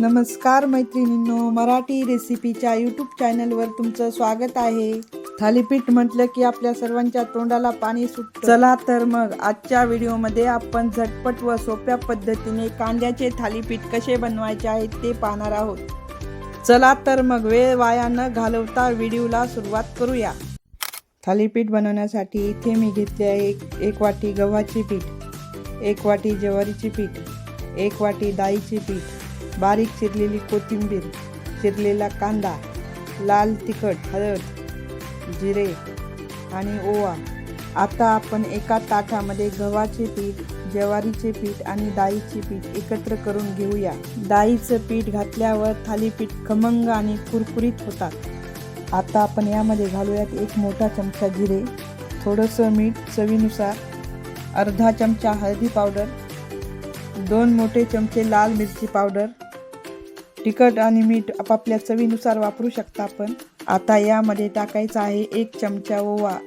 नमस्कार मैत्रिणींनो मराठी रेसिपीच्या यूट्यूब चॅनलवर तुमचं स्वागत आहे. थालीपीठ म्हटलं की आपल्या सर्वांच्या तोंडाला पाणी सुट चला तर मग आजच्या व्हिडिओमध्ये आपण झटपट व सोप्या पद्धतीने कांद्याचे थालीपीठ कसे बनवायचे आहेत ते पाहणार आहोत. चला तर मग वेळ वाया न घालवता व्हिडिओला सुरुवात करूया. थालीपीठ बनवण्यासाठी इथे मी घेतले आहे एक एक वाटी गव्हाचे पीठ एक वाटी ज्वारीचे पीठ एक वाटी डाळीचे पीठ बारीक चिरलेली कोथिंबीर चिरलेला कांदा लाल तिखट हळद जिरे आणि ओवा. आता आपण एका ताटामध्ये गव्हाचे पीठ ज्वारीचे पीठ आणि डाळीचे पीठ एकत्र करून घेऊया. डाळीचं पीठ घातल्यावर थालीपीठ खमंग आणि कुरकुरीत होतात. आता आपण यामध्ये घालूयात एक मोठा चमचा जिरे थोडंसं मीठ चवीनुसार अर्धा चमचा हळदी पावडर दोन मोठे चमचे लाल मिरची पावडर तिखट आणि मीठ आपापल्या चवीनुसार वापरू शकता आपण. आता यामध्ये टाकायचा आहे एक चमचा ओवा.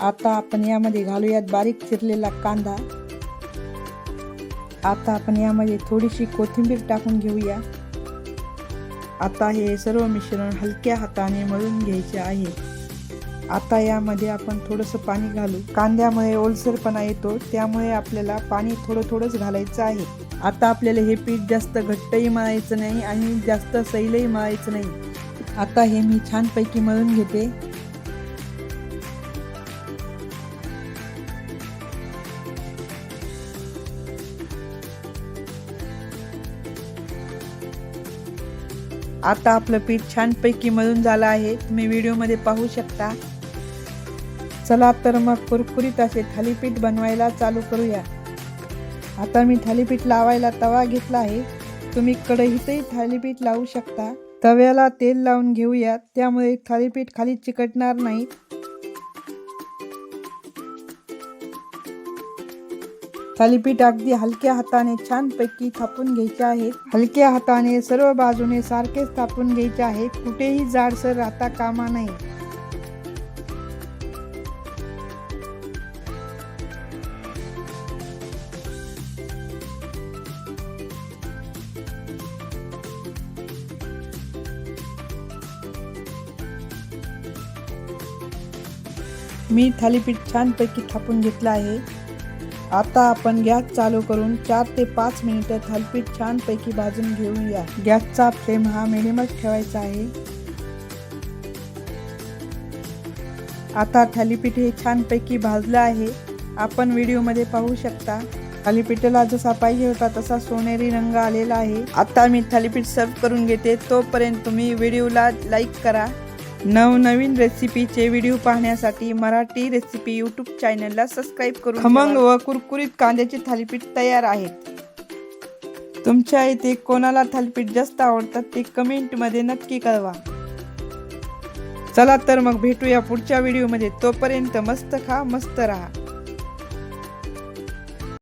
आता आपण यामध्ये घालूयात बारीक चिरलेला कांदा. आता आपण यामध्ये थोडीशी कोथिंबीर टाकून घेऊया. आता हे सर्व मिश्रण हलक्या हाताने मळून घ्यायचे आहे. आता यामध्ये आपण थोडंसं पाणी घालू. कांद्यामुळे ओलसरपणा येतो त्यामुळे आपल्याला पाणी थोडं थोडंच घालायचं आहे. आता आपल्याला हे पीठ जास्त घट्टही मळायचं नाही आणि जास्त सैलही मळायचं नाही. आता हे मी छानपैकी मळून घेते. आता आपलं पीठ छानपैकी मळून झालं आहे. तुम्ही व्हिडिओमध्ये पाहू शकता. चला तर मग कुरकुरीत असे थालीपीठ बनवायला चालू करूया. आता मी थालीपीठ लावायला तवा घेतला आहे. तुम्ही कढईतही थालीपीठ लावू शकता. तव्याला तेल लावून घेऊया त्यामुळे थालीपीठ खाली चिकटणार नाही. थालीपीठ अगदी हलक्या हाताने छानपैकी थापून घ्यायचे आहे. हलक्या हाताने सर्व बाजूने सारखेच थापून घ्यायचे आहे. कुठेही जाडसर राहता कामा नाही मी थालीपीठ छानपैकी थापून घेतलं आहे. आता आपण गॅस चालू करून चार ते पाच मिनिटं थालीपीठ छानपैकी भाजून घेऊया. गॅसचा फ्लेम हा मिडियमच ठेवायचा आहे. आता थालीपीठ हे छानपैकी भाजलं आहे. आपण व्हिडिओमध्ये पाहू शकता. थालीपीठाला जसा पाहिजे होता तसा सोनेरी रंग आलेला आहे. आता मी थालीपीठ सर्व करून घेते. तोपर्यंत तुम्ही व्हिडिओला लाईक करा. नवनवीन रेसिपीचे व्हिडिओ पाहण्यासाठी मराठी रेसिपी यूट्यूब चॅनलला सबस्क्राईब करून खमंग व कुरकुरीत कांद्याचे थालीपीठ तयार आहेत. तुमच्या इथे कोणाला थालीपीठ जास्त आवडतात ते कमेंटमध्ये नक्की कळवा. चला तर मग भेटूया पुढच्या व्हिडिओमध्ये तोपर्यंत मस्त खा मस्त राहा.